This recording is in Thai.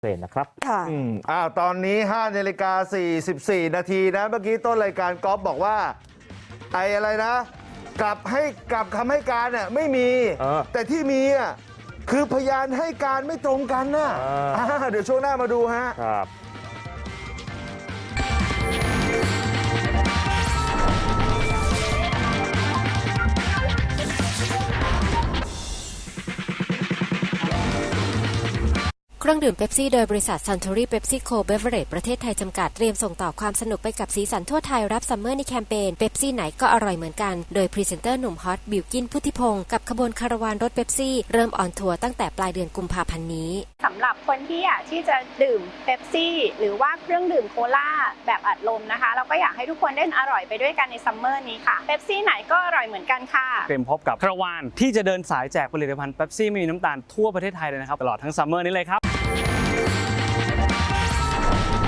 เฟรนนะครับค่ะอืมอ้าวตอนนี้5นาฬิกา44 นาทีนะเมื่อกี้ต้นรายการก๊อฟบอกว่า ไอ้อะไรนะ กลับให้กลับคำให้การน่ะไม่มี เออ แต่ที่มีอะคือพยานให้การไม่ตรงกันน่ะอ่าอ่าเดี๋ยวช่วงหน้ามาดูฮะ ครับ เครื่องดื่มเบปซี่โดยบริษัทซัน t ูรี่เบปซี่โคเบเวอร์เรประเทศไทยจำกัดเตรียมส่งต่อความสนุกไปกับสีสันทั่วไทยรับซัมเมอร์ในแคมเปญเบปซี่ไหนก็อร่อยเหมือนกัน โดยพรีเซนเตอร์หนุ่มฮอตบิวกินพุทธิพงศ์กับขบวนคาราวานรถเบปซี่เริ่มออนทัวร์ตั้งแต่ปลายเดือนกุมภาพันธ์นี้สำหรับคนที่อยากที่จะดื่มเ e ปซี่หรือว่าเครื่องดื่มโคลาแบบอัดลมนะคะเราก็อยากให้ทุกคนได้อร่อยไปด้วยกันในซัมเมอร์นี้ค่ะเ e ปซี่ไหนก็อร่อยเหมือนกันค่ะเตรียมพบกับคาราวานที่จะเดินสายแจกผลิตภัณฑ์เป๊ปซี่ไม่มีน้ำตาลทั่วประเทศไทยเลยนะครับตลอดทั้งซัมเมอร์นี้เลยครับ Thank you.